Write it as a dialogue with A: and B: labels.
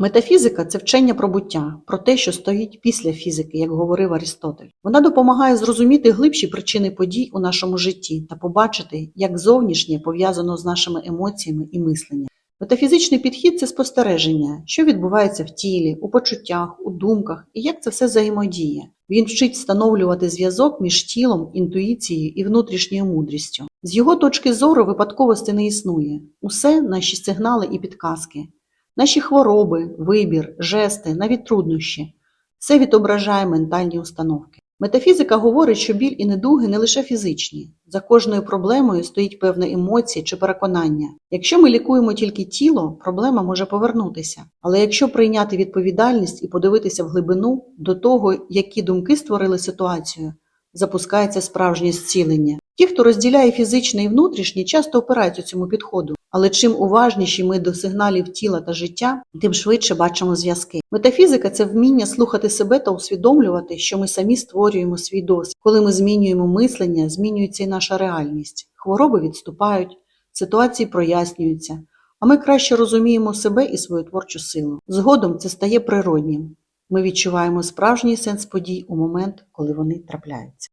A: Метафізика це вчення про буття, про те, що стоїть після фізики, як говорив Арістотель. Вона допомагає зрозуміти глибші причини подій у нашому житті та побачити, як зовнішнє пов'язано з нашими емоціями і мисленням. Метафізичний підхід це спостереження, що відбувається в тілі, у почуттях, у думках і як це все взаємодіє. Він вчить встановлювати зв'язок між тілом, інтуїцією і внутрішньою мудрістю. З його точки зору випадковості не існує. Усе наші сигнали і підказки. Наші хвороби, вибір, жести, навіть труднощі все відображає ментальні установки. Метафізика говорить, що біль і недуги не лише фізичні. За кожною проблемою стоїть певна емоція чи переконання. Якщо ми лікуємо тільки тіло, проблема може повернутися. Але якщо прийняти відповідальність і подивитися в глибину до того, які думки створили ситуацію, запускається справжнє зцілення. Ті, хто розділяє фізичне і внутрішнє, часто опираються цьому підходу. Але чим уважніші ми до сигналів тіла та життя, тим швидше бачимо зв'язки. Метафізика це вміння слухати себе та усвідомлювати, що ми самі створюємо свій досвід. Коли ми змінюємо мислення, змінюється і наша реальність. Хвороби відступають, ситуації прояснюються, а ми краще розуміємо себе і свою творчу силу. Згодом це стає природнім. Ми відчуваємо справжній сенс подій у момент, коли вони трапляються.